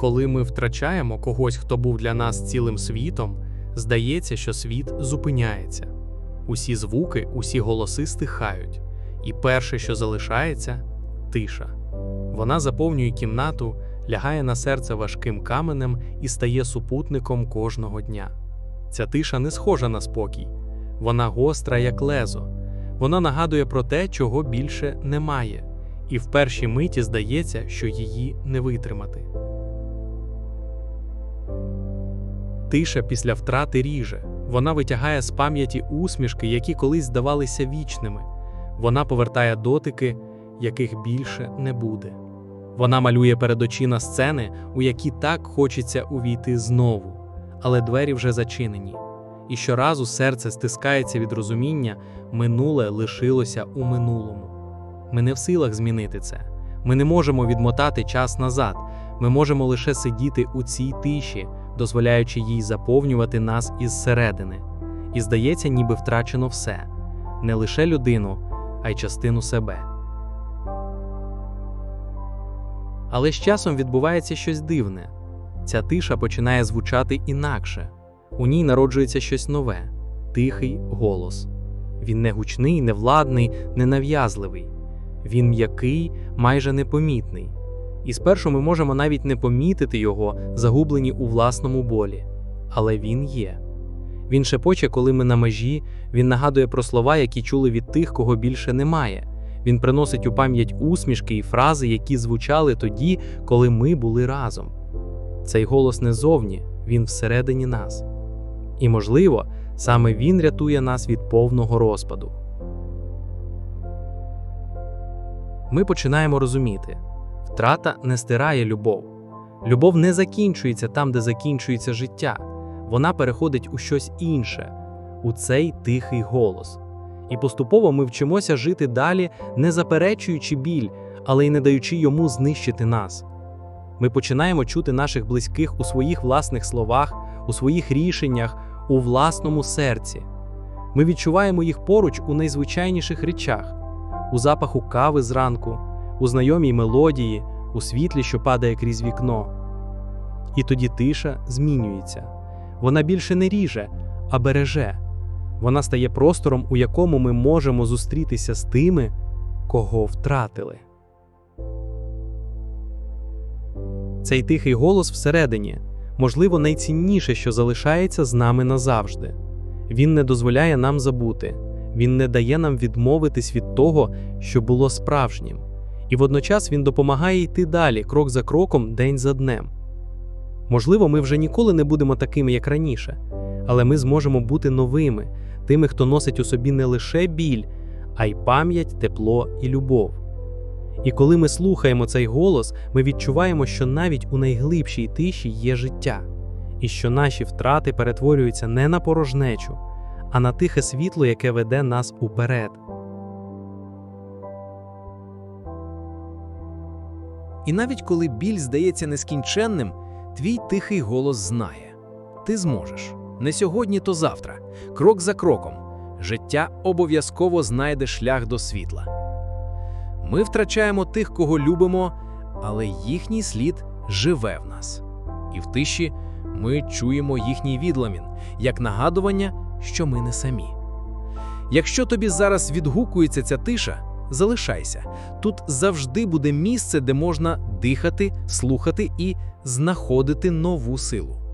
Коли ми втрачаємо когось, хто був для нас цілим світом, здається, що світ зупиняється. Усі звуки, усі голоси стихають, і перше, що залишається тиша. Вона заповнює кімнату, лягає на серце важким каменем і стає супутником кожного дня. Ця тиша не схожа на спокій, вона гостра, як лезо. Вона нагадує про те, чого більше немає, і в першій миті здається, що її не витримати. Тиша після втрати ріже. Вона витягає з пам'яті усмішки, які колись здавалися вічними. Вона повертає дотики, яких більше не буде. Вона малює перед очима сцени, у які так хочеться увійти знову, але двері вже зачинені. І щоразу серце стискається від розуміння, минуле лишилося у минулому. Ми не в силах змінити це. Ми не можемо відмотати час назад. Ми можемо лише сидіти у цій тиші, дозволяючи їй заповнювати нас із середини. І здається, ніби втрачено все не лише людину, а й частину себе. Але з часом відбувається щось дивне. Ця тиша починає звучати інакше. У ній народжується щось нове тихий голос. Він не гучний, не владний, не нав'язливий. Він м'який, майже непомітний. І спершу ми можемо навіть не помітити його, загублені у власному болі. Але він є. Він шепоче, коли ми на межі, він нагадує про слова, які чули від тих, кого більше немає. Він приносить у пам'ять усмішки і фрази, які звучали тоді, коли ми були разом. Цей голос не зовні, він всередині нас. І, можливо, саме він рятує нас від повного розпаду. Ми починаємо розуміти. Втрата не стирає любов. Любов не закінчується там, де закінчується життя. Вона переходить у щось інше, у цей тихий голос. І поступово ми вчимося жити далі, не заперечуючи біль, але й не даючи йому знищити нас. Ми починаємо чути наших близьких у своїх власних словах, у своїх рішеннях, у власному серці. Ми відчуваємо їх поруч у найзвичайніших речах, у запаху кави зранку у знайомій мелодії, у світлі, що падає крізь вікно. І тоді тиша змінюється. Вона більше не ріже, а береже. Вона стає простором, у якому ми можемо зустрітися з тими, кого втратили. Цей тихий голос всередині, можливо, найцінніше, що залишається з нами назавжди. Він не дозволяє нам забути, він не дає нам відмовитись від того, що було справжнім і водночас він допомагає йти далі, крок за кроком, день за днем. Можливо, ми вже ніколи не будемо такими, як раніше, але ми зможемо бути новими, тими, хто носить у собі не лише біль, а й пам'ять, тепло і любов. І коли ми слухаємо цей голос, ми відчуваємо, що навіть у найглибшій тиші є життя, і що наші втрати перетворюються не на порожнечу, а на тихе світло, яке веде нас уперед. І навіть коли біль здається нескінченним, твій тихий голос знає: ти зможеш не сьогодні, то завтра, крок за кроком. Життя обов'язково знайде шлях до світла. Ми втрачаємо тих, кого любимо, але їхній слід живе в нас. І в тиші ми чуємо їхній відламін як нагадування, що ми не самі. Якщо тобі зараз відгукується ця тиша, залишайся. Тут завжди буде місце, де можна дихати, слухати і знаходити нову силу.